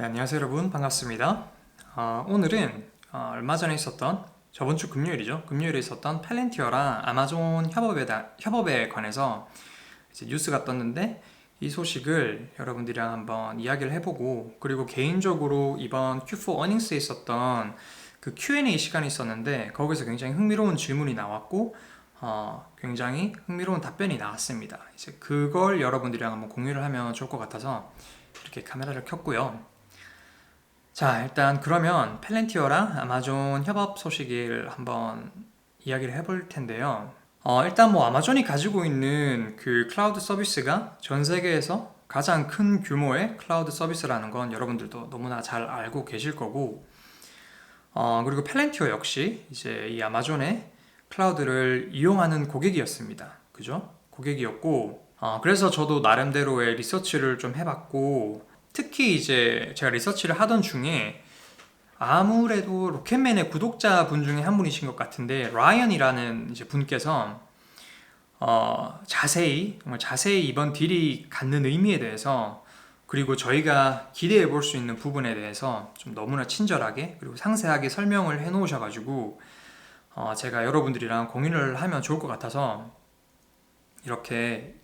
네, 안녕하세요 여러분 반갑습니다. 어, 오늘은 어, 얼마 전에 있었던 저번 주 금요일이죠. 금요일에 있었던 펠렌티어랑 아마존 협업에, 다, 협업에 관해서 뉴스가 떴는데 이 소식을 여러분들이랑 한번 이야기를 해보고 그리고 개인적으로 이번 Q4 어닝스에 있었던 그 Q&A 시간이 있었는데 거기서 굉장히 흥미로운 질문이 나왔고 어, 굉장히 흥미로운 답변이 나왔습니다. 이제 그걸 여러분들이랑 한번 공유를 하면 좋을 것 같아서 이렇게 카메라를 켰고요. 자, 일단 그러면 펠렌티어랑 아마존 협업 소식을 한번 이야기를 해볼 텐데요. 어, 일단 뭐 아마존이 가지고 있는 그 클라우드 서비스가 전 세계에서 가장 큰 규모의 클라우드 서비스라는 건 여러분들도 너무나 잘 알고 계실 거고, 어, 그리고 펠렌티어 역시 이제 이 아마존의 클라우드를 이용하는 고객이었습니다. 그죠? 고객이었고, 어, 그래서 저도 나름대로의 리서치를 좀 해봤고, 특히 이제 제가 리서치를 하던 중에 아무래도 로켓맨의 구독자 분 중에 한 분이신 것 같은데 라이언이라는 이제 분께서 어, 자세히 정말 자세히 이번 딜이 갖는 의미에 대해서 그리고 저희가 기대해 볼 수 있는 부분에 대해서 좀 너무나 친절하게 그리고 상세하게 설명을 해 놓으셔가지고 어, 제가 여러분들이랑 공유를 하면 좋을 것 같아서 이렇게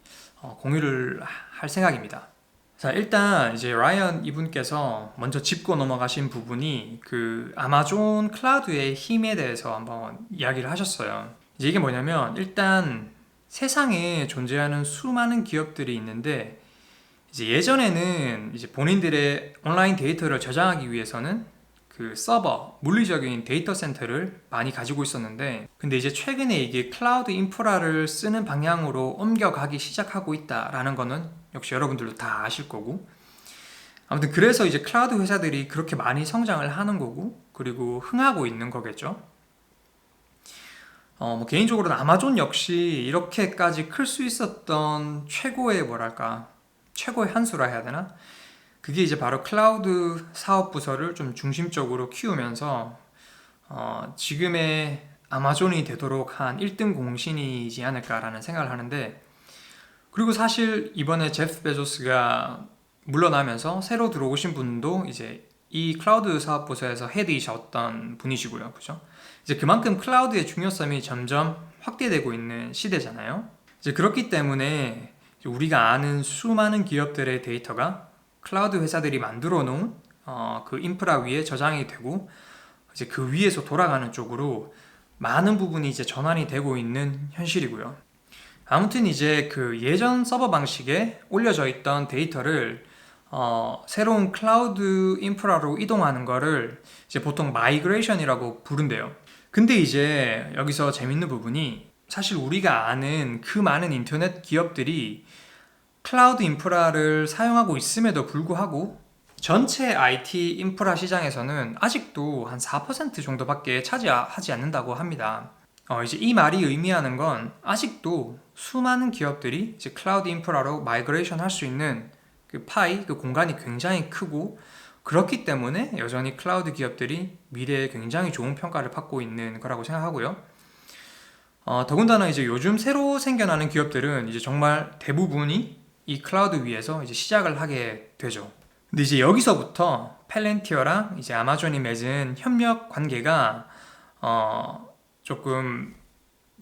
어, 공유를 할 생각입니다. 자, 일단 이제 라이언 이분께서 먼저 짚고 넘어가신 부분이 그 아마존 클라우드의 힘에 대해서 한번 이야기를 하셨어요. 이제 이게 뭐냐면 일단 세상에 존재하는 수많은 기업들이 있는데 이제 예전에는 이제 본인들의 온라인 데이터를 저장하기 위해서는 그 서버, 물리적인 데이터 센터를 많이 가지고 있었는데 근데 이제 최근에 이게 클라우드 인프라를 쓰는 방향으로 옮겨가기 시작하고 있다라는 거는 역시 여러분들도 다 아실 거고 아무튼 그래서 이제 클라우드 회사들이 그렇게 많이 성장을 하는 거고 그리고 흥하고 있는 거겠죠. 어, 뭐 개인적으로는 아마존 역시 이렇게까지 클 수 있었던 최고의 뭐랄까 최고의 한 수라 해야 되나? 그게 이제 바로 클라우드 사업 부서를 좀 중심적으로 키우면서 어, 지금의 아마존이 되도록 한 1등 공신이지 않을까라는 생각을 하는데 그리고 사실 이번에 제프 베조스가 물러나면서 새로 들어오신 분도 이제 이 클라우드 사업 부서에서 헤드이셨던 분이시고요. 그죠? 이제 그만큼 클라우드의 중요성이 점점 확대되고 있는 시대잖아요. 이제 그렇기 때문에 우리가 아는 수많은 기업들의 데이터가 클라우드 회사들이 만들어 놓은 어, 그 인프라 위에 저장이 되고 이제 그 위에서 돌아가는 쪽으로 많은 부분이 이제 전환이 되고 있는 현실이고요. 아무튼 이제 그 예전 서버 방식에 올려져 있던 데이터를 어, 새로운 클라우드 인프라로 이동하는 거를 이제 보통 마이그레이션이라고 부른대요. 근데 이제 여기서 재밌는 부분이 사실 우리가 아는 그 많은 인터넷 기업들이 클라우드 인프라를 사용하고 있음에도 불구하고 전체 IT 인프라 시장에서는 아직도 한 4% 정도밖에 차지하지 않는다고 합니다. 어, 이제 이 말이 의미하는 건 아직도 수많은 기업들이 이제 클라우드 인프라로 마이그레이션 할 수 있는 그 파이, 그 공간이 굉장히 크고 그렇기 때문에 여전히 클라우드 기업들이 미래에 굉장히 좋은 평가를 받고 있는 거라고 생각하고요. 어, 더군다나 이제 요즘 새로 생겨나는 기업들은 이제 정말 대부분이 이 클라우드 위에서 이제 시작을 하게 되죠. 근데 이제 여기서부터 펠렌티어랑 이제 아마존이 맺은 협력 관계가 어, 조금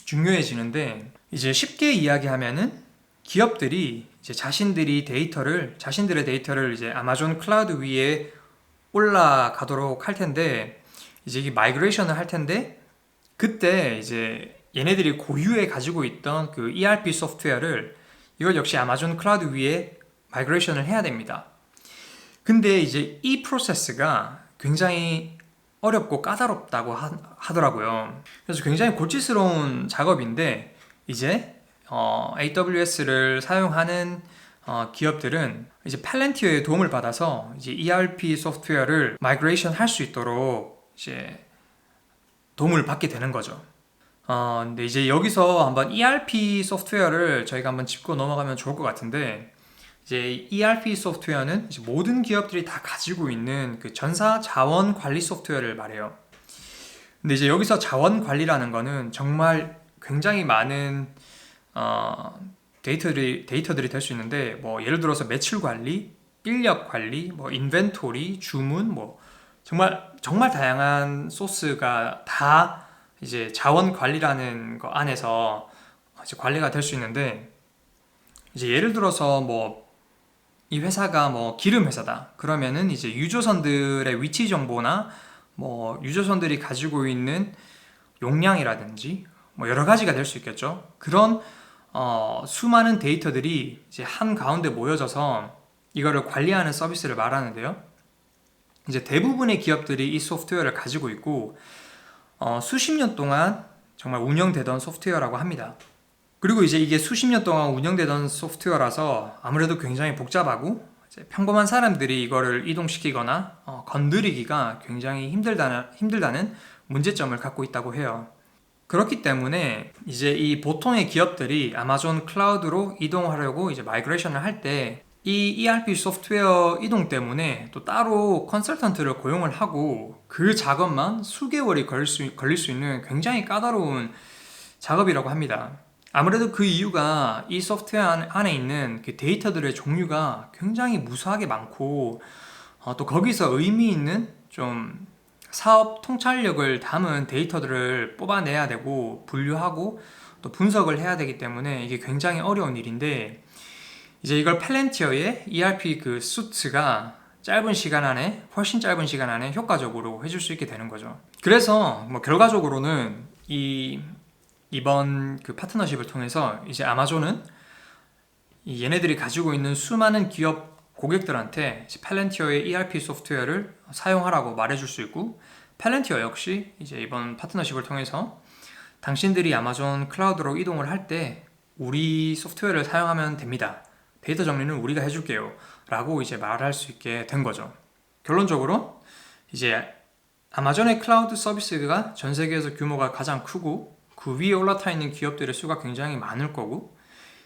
중요해지는데 이제 쉽게 이야기하면은 기업들이 이제 자신들이 데이터를 자신들의 데이터를 이제 아마존 클라우드 위에 올라가도록 할 텐데 이제 이 마이그레이션을 할 텐데 그때 이제 얘네들이 고유에 가지고 있던 그 ERP 소프트웨어를 이걸 역시 아마존 클라우드 위에 마이그레이션을 해야 됩니다. 근데 이제 이 프로세스가 굉장히 어렵고 까다롭다고 하, 더라고요 그래서 굉장히 골치스러운 작업인데 이제 어, AWS를 사용하는 어, 기업들은 이제 팔렌티어의 도움을 받아서 이제 ERP 소프트웨어를 마이그레이션 할 수 있도록 이제 도움을 받게 되는 거죠. 어, 근데 이제 여기서 한번 ERP 소프트웨어를 저희가 한번 짚고 넘어가면 좋을 것 같은데 이제 ERP 소프트웨어는 이제 모든 기업들이 다 가지고 있는 그 전사 자원 관리 소프트웨어를 말해요. 근데 이제 여기서 자원 관리라는 거는 정말 굉장히 많은 어, 데이터들이 데이터들이 될 수 있는데 뭐 예를 들어서 매출 관리, 인력 관리, 뭐 인벤토리, 주문, 뭐 정말 정말 다양한 소스가 다 이제 자원 관리라는 거 안에서 이제 관리가 될 수 있는데 이제 예를 들어서 뭐 이 회사가 뭐 기름 회사다. 그러면은 이제 유조선들의 위치 정보나 뭐 유조선들이 가지고 있는 용량이라든지 뭐 여러 가지가 될 수 있겠죠. 그런 어, 수많은 데이터들이 이제 한 가운데 모여져서 이거를 관리하는 서비스를 말하는데요. 이제 대부분의 기업들이 이 소프트웨어를 가지고 있고 어, 수십 년 동안 정말 운영되던 소프트웨어라고 합니다. 그리고 이제 이게 수십 년 동안 운영되던 소프트웨어라서 아무래도 굉장히 복잡하고 평범한 사람들이 이거를 이동시키거나 어, 건드리기가 굉장히 힘들다는, 힘들다는 문제점을 갖고 있다고 해요. 그렇기 때문에 이제 이 보통의 기업들이 아마존 클라우드로 이동하려고 이제 마이그레이션을 할 때 이 ERP 소프트웨어 이동 때문에 또 따로 컨설턴트를 고용을 하고 그 작업만 수개월이 걸릴 수, 걸릴 수 있는 굉장히 까다로운 작업이라고 합니다. 아무래도 그 이유가 이 소프트웨어 안에 있는 그 데이터들의 종류가 굉장히 무수하게 많고 어, 또 거기서 의미 있는 좀 사업 통찰력을 담은 데이터들을 뽑아내야 되고 분류하고 또 분석을 해야 되기 때문에 이게 굉장히 어려운 일인데 이제 이걸 펠렌티어의 ERP 그 수트가 짧은 시간 안에 훨씬 짧은 시간 안에 효과적으로 해줄 수 있게 되는 거죠. 그래서 뭐 결과적으로는 이 이번 그 파트너십을 통해서 이제 아마존은 이 얘네들이 가지고 있는 수많은 기업 고객들한테 펠렌티어의 ERP 소프트웨어를 사용하라고 말해줄 수 있고 펠렌티어 역시 이제 이번 파트너십을 통해서 당신들이 아마존 클라우드로 이동을 할 때 우리 소프트웨어를 사용하면 됩니다. 데이터 정리는 우리가 해줄게요. 라고 이제 말할 수 있게 된 거죠. 결론적으로 이제 아마존의 클라우드 서비스가 전 세계에서 규모가 가장 크고 그 위에 올라타 있는 기업들의 수가 굉장히 많을 거고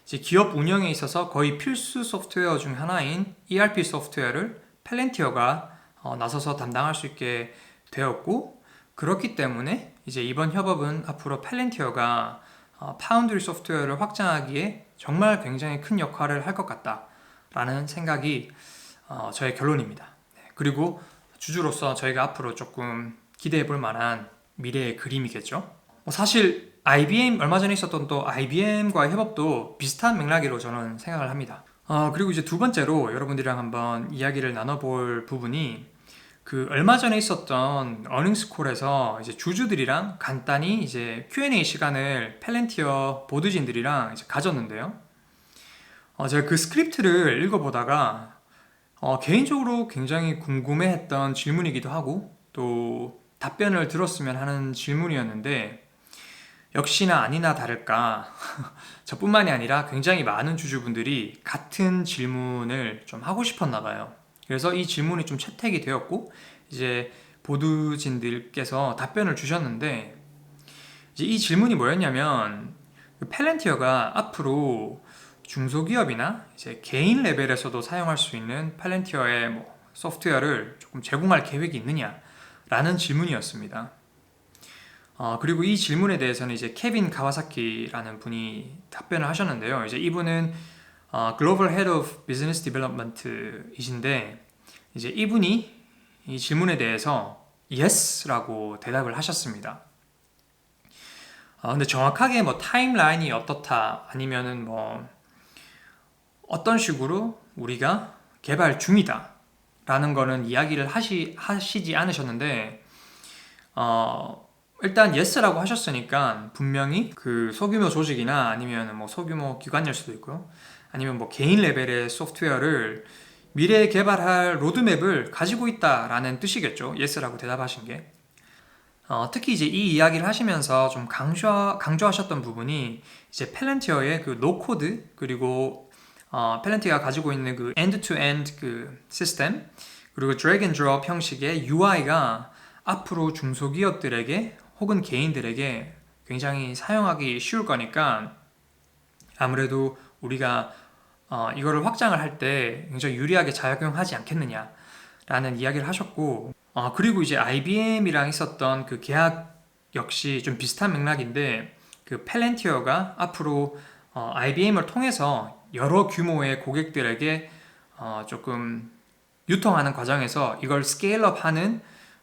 이제 기업 운영에 있어서 거의 필수 소프트웨어 중 하나인 ERP 소프트웨어를 펠렌티어가 어, 나서서 담당할 수 있게 되었고 그렇기 때문에 이제 이번 협업은 앞으로 펠렌티어가 어, 파운드리 소프트웨어를 확장하기에 정말 굉장히 큰 역할을 할 것 같다라는 생각이 어, 저의 결론입니다. 네, 그리고 주주로서 저희가 앞으로 조금 기대해 볼 만한 미래의 그림이겠죠. 뭐 사실 IBM 얼마 전에 있었던 또 IBM과의 협업도 비슷한 맥락으로 저는 생각을 합니다. 어, 그리고 이제 두 번째로 여러분들이랑 한번 이야기를 나눠볼 부분이 그 얼마 전에 있었던 어닝스 콜에서 이제 주주들이랑 간단히 이제 Q&A 시간을 펠렌티어 보드진들이랑 이제 가졌는데요. 어, 제가 그 스크립트를 읽어보다가 어, 개인적으로 굉장히 궁금해했던 질문이기도 하고 또 답변을 들었으면 하는 질문이었는데 역시나 아니나 다를까 저뿐만이 아니라 굉장히 많은 주주분들이 같은 질문을 좀 하고 싶었나 봐요. 그래서 이 질문이 좀 채택이 되었고 이제 보드진들께서 답변을 주셨는데 이제 이 질문이 뭐였냐면 그 펠렌티어가 앞으로 중소기업이나 이제 개인 레벨에서도 사용할 수 있는 펠렌티어의 뭐 소프트웨어를 조금 제공할 계획이 있느냐라는 질문이었습니다. 어, 그리고 이 질문에 대해서는 이제 케빈 가와사키라는 분이 답변을 하셨는데요. 이제 이분은 어, 글로벌 헤드 오브 비즈니스 디벨롭먼트이신데 이제 이분이 이 질문에 대해서 yes라고 대답을 하셨습니다. 어, 근데 정확하게 뭐 타임라인이 어떻다 아니면은 뭐 어떤 식으로 우리가 개발 중이다 라는 거는 이야기를 하시, 하시지 않으셨는데 어, 일단 예스라고 하셨으니까 분명히 그 소규모 조직이나 아니면 뭐 소규모 기관일 수도 있고요. 아니면 뭐 개인 레벨의 소프트웨어를 미래에 개발할 로드맵을 가지고 있다라는 뜻이겠죠. 예스라고 대답하신 게. 어, 특히 이제 이 이야기를 하시면서 좀 강조, 강조하셨던 부분이 이제 펠렌티어의 그 노코드 그리고 어, 펠렌티어가 가지고 있는 그 end-to-end 그 시스템 그리고 drag and drop 형식의 UI가 앞으로 중소기업들에게 혹은 개인들에게 굉장히 사용하기 쉬울 거니까 아무래도 우리가 어, 이거를 확장을 할 때 굉장히 유리하게 작용하지 않겠느냐라는 이야기를 하셨고 어, 그리고 이제 IBM이랑 있었던 그 계약 역시 좀 비슷한 맥락인데 그 펠렌티어가 앞으로 어, IBM을 통해서 여러 규모의 고객들에게 어, 조금 유통하는 과정에서 이걸 스케일업하는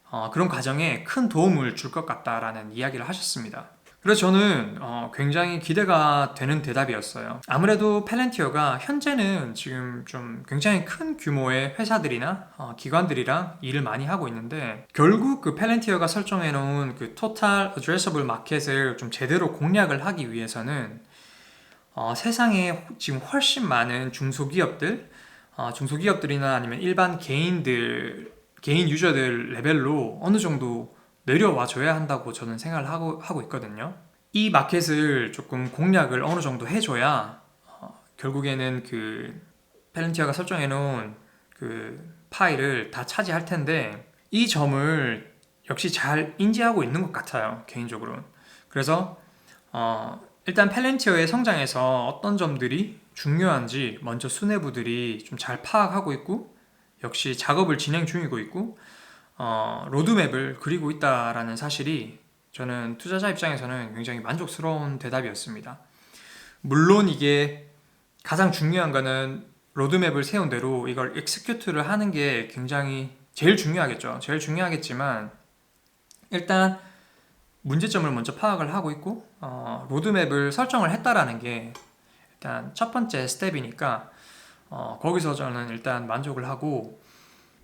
어, 그런 과정에 큰 도움을 줄 것 같다라는 이야기를 하셨습니다. 그래서 저는 어, 굉장히 기대가 되는 대답이었어요. 아무래도 펠렌티어가 현재는 지금 좀 굉장히 큰 규모의 회사들이나 어, 기관들이랑 일을 많이 하고 있는데 결국 그 펠렌티어가 설정해 놓은 그 토탈 어드레서블 마켓을 좀 제대로 공략을 하기 위해서는 어, 세상에 지금 훨씬 많은 중소기업들, 어, 중소기업들이나 아니면 일반 개인들, 개인 유저들 레벨로 어느 정도 내려와 줘야 한다고 저는 생각을 하고, 하고 있거든요. 이 마켓을 조금 공략을 어느 정도 해줘야 어, 결국에는 그 펠렌티아가 설정해 놓은 그 파일을 다 차지할 텐데 이 점을 역시 잘 인지하고 있는 것 같아요 개인적으로 그래서 어, 일단 펠렌티어의 성장에서 어떤 점들이 중요한지 먼저 수뇌부들이 좀 잘 파악하고 있고 역시 작업을 진행 중이고 있고 어, 로드맵을 그리고 있다라는 사실이 저는 투자자 입장에서는 굉장히 만족스러운 대답이었습니다. 물론 이게 가장 중요한 거는 로드맵을 세운 대로 이걸 엑스큐트를 하는 게 굉장히 제일 중요하겠죠. 제일 중요하겠지만 일단 문제점을 먼저 파악을 하고 있고 어, 로드맵을 설정을 했다라는 게 일단 첫 번째 스텝이니까 어, 거기서 저는 일단 만족을 하고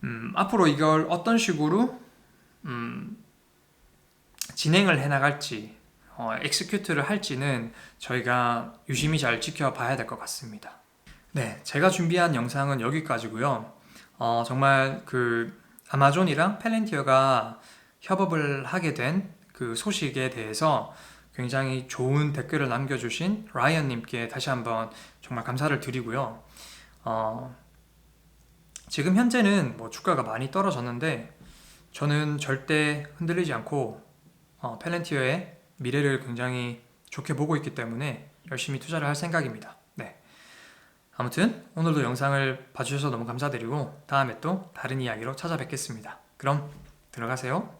음, 앞으로 이걸 어떤 식으로 음, 진행을 해 나갈지 어, 엑스큐트를 할지는 저희가 유심히 잘 지켜봐야 될 것 같습니다. 네, 제가 준비한 영상은 여기까지고요. 어, 정말 그 아마존이랑 펠렌티어가 협업을 하게 된 그 소식에 대해서 굉장히 좋은 댓글을 남겨주신 라이언님께 다시 한번 정말 감사를 드리고요. 어, 지금 현재는 뭐 주가가 많이 떨어졌는데 저는 절대 흔들리지 않고 어, 펠렌티어의 미래를 굉장히 좋게 보고 있기 때문에 열심히 투자를 할 생각입니다. 네. 아무튼 오늘도 영상을 봐주셔서 너무 감사드리고 다음에 또 다른 이야기로 찾아뵙겠습니다. 그럼 들어가세요.